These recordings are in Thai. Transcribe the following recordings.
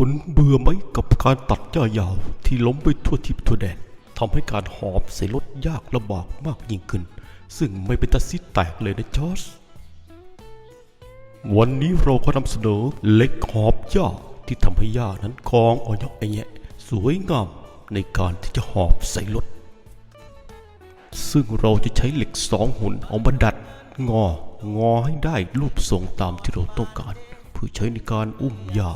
คุณเบื่อไหมกับการตัดหญ้ายาวที่ล้มไปทั่วทิศทั่วแดนทำให้การหอบใส่รถยากลำบากมากยิ่งขึ้น ซึ่งไม่เป็นตาซิดแตกเลยนะจอร์จวันนี้เราก็นำเสนอเหล็กหอบหญ้าที่ทำให้หญ้านั้นกองอ่อนยอกไอแยะสวยงามในการที่จะหอบใส่รถ ซึ่งเราจะใช้เหล็กสองหุ่นเอามาดัดงอ งอให้ได้รูปทรงตามที่เราต้องการ เพื่อใช้ในการอุ้มยา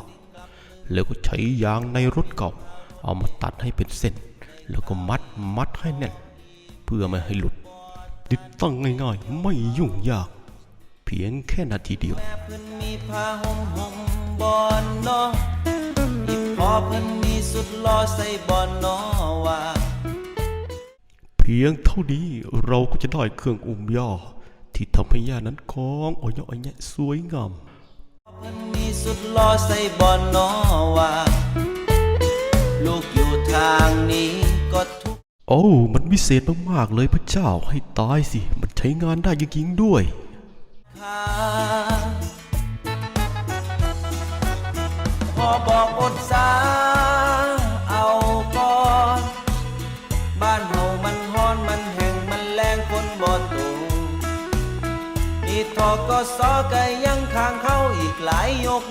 แล้วก็ใช้ยางในรถเก่า เอามาตัดให้เป็นเส้น แล้วก็มัดมัดให้แน่น เพื่อไม่ให้หลุด ติดตั้งง่ายๆ ไม่ยุ่งยาก เพียงแค่นาทีเดียวแม่เพิ่นมีผ้าห่มห่มบอนเนาะอีพอเพิ่นมีสุดรอใส่บอนเนาะว่าเพียงเท่านี้เราก็จะได้เครื่องอุ้มย่าที่ทำให้ย่านั้นคล้องอ่อนยอกอ่อนแยะสวยงามเพิ่นมีสุดรอใส่บอนเนาะว่าลูกอยู่ ทางนี้ก็ทุกโอ้มันวิเศษมากๆเลยพระเจ้าให้ตายสิ มันใช้งานได้จริงๆด้วยคาพอบอกอดสาเอาก่อนบ้านเฮามันฮ้อนมันแห้งมันแรงคนบ่ตกนี่ทอกสก็ยังทางเข้าอีกหลายยก